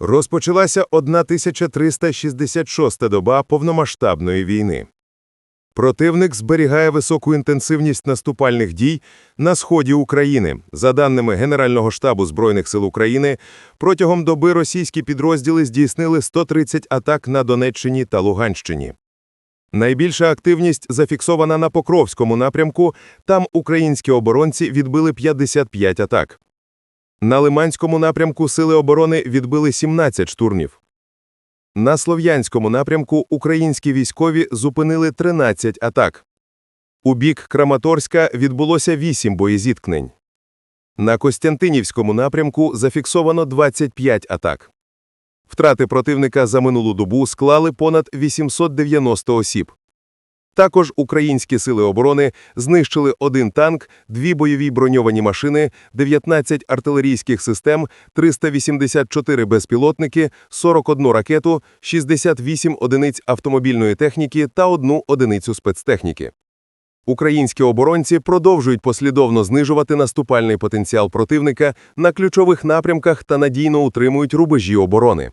Розпочалася 1366 доба повномасштабної війни. Противник зберігає високу інтенсивність наступальних дій на сході України. За даними Генерального штабу Збройних сил України, протягом доби російські підрозділи здійснили 130 атак на Донеччині та Луганщині. Найбільша активність зафіксована на Покровському напрямку, там українські оборонці відбили 55 атак. На Лиманському напрямку сили оборони відбили 17 штурмів. На Слов'янському напрямку українські військові зупинили 13 атак. У бік Краматорська відбулося 8 боєзіткнень. На Костянтинівському напрямку зафіксовано 25 атак. Втрати противника за минулу добу склали понад 890 осіб. Також українські сили оборони знищили один танк, дві бойові броньовані машини, 19 артилерійських систем, 384 безпілотники, 41 ракету, 68 одиниць автомобільної техніки та одну одиницю спецтехніки. Українські оборонці продовжують послідовно знижувати наступальний потенціал противника на ключових напрямках та надійно утримують рубежі оборони.